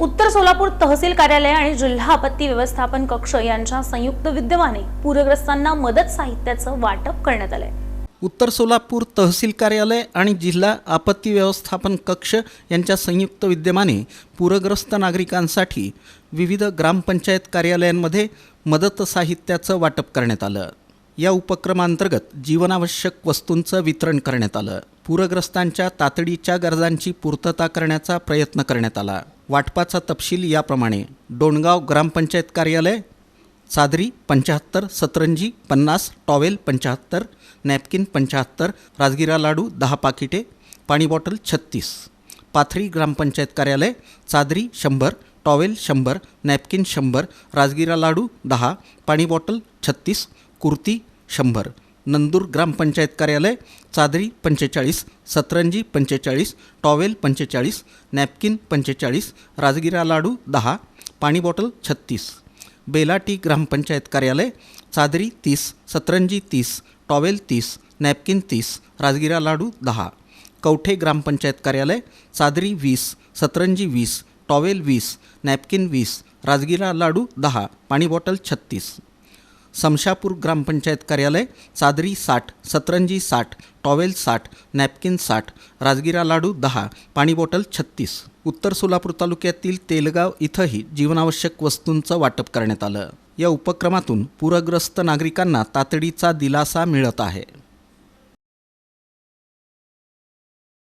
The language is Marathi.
उत्तर सोलापूर तहसील कार्यालय आणि जिल्हा आपत्ती व्यवस्थापन कक्ष यांच्या संयुक्त विद्यमाने पूरग्रस्तांना मदत साहित्याचं वाटप करण्यात आलंय. उत्तर सोलापूर तहसील कार्यालय आणि जिल्हा आपत्ती व्यवस्थापन कक्ष यांच्या संयुक्त विद्यमाने पूरग्रस्त नागरिकांसाठी विविध ग्रामपंचायत कार्यालयांमध्ये मदत साहित्याचं वाटप करण्यात आलं. या उपक्रमांतर्गत जीवनावश्यक वस्तूंचं वितरण करण्यात आलं. पूरग्रस्तांच्या तातडीच्या गरजांची पूर्तता करण्याचा प्रयत्न करण्यात आला. वाटपाचा तपशील याप्रमाणे डोणगाव ग्रामपंचायत कार्यालय सादरी पंच्याहत्तर सतरंजी पन्नास टॉवेल पंच्याहत्तर नॅपकिन पंच्याहत्तर राजगिरा लाडू दहा पाकिटे पाणी बॉटल छत्तीस. पाथरी ग्रामपंचायत कार्यालय चादरी शंभर टॉवेल शंभर नॅपकिन शंभर राजगिरा लाडू दहा पाणी बॉटल छत्तीस कुर्ती शंभर. नंदूर ग्रामपंचायत कार्यालय चादरी पंचेचाळीस सतरंजी पंचेचाळीस टॉवेल पंचेचाळीस नॅपकिन पंचेचाळीस राजगिरा लाडू दहा पाणी बॉटल छत्तीस. बेलाटी ग्रामपंचायत कार्यालय चादरी तीस सतरंजी तीस टॉवेल तीस नॅपकिन तीस राजगिरा लाडू दहा. कवठे ग्रामपंचायत कार्यालय चादरी वीस सतरंजी वीस टॉवेल वीस नॅपकिन वीस राजगिरा लाडू दहा पाणी बॉटल छत्तीस. समशापूर ग्रामपंचायत कार्यालय चादरी साठ सतरंजी साठ टॉवेल साठ नॅपकिन साठ राजगिरा लाडू दहा पाणी बॉटल छत्तीस. उत्तर सोलापूर तालुक्यातील तेलगाव इथंही जीवनावश्यक वस्तूंचं वाटप करण्यात आलं. या उपक्रमातून पूरग्रस्त नागरिकांना तातडीचा दिलासा मिळत आहे.